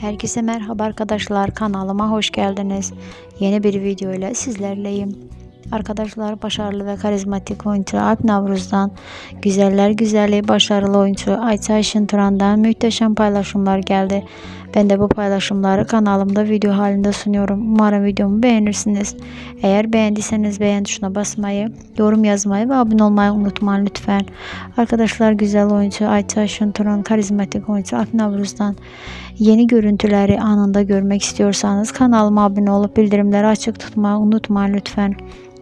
Herkese merhaba arkadaşlar kanalıma hoş geldiniz. Yeni bir video ile sizlerleyim. Arkadaşlar başarılı ve karizmatik oyuncu Alp Navruz'dan güzeller güzeli başarılı oyuncu Ayça Ayşin Turan'dan muhteşem paylaşımlar geldi. Ben de bu paylaşımları kanalımda video halinde sunuyorum. Umarım videomu beğenirsiniz. Eğer beğendiyseniz beğen tuşuna basmayı, yorum yazmayı ve abone olmayı unutmayın lütfen. Arkadaşlar güzel oyuncu Ayça Ayşin Turan, karizmatik oyuncu Alp Navruz'dan yeni görüntüleri anında görmek istiyorsanız kanalıma abone olup bildirimleri açık tutmayı unutmayın lütfen.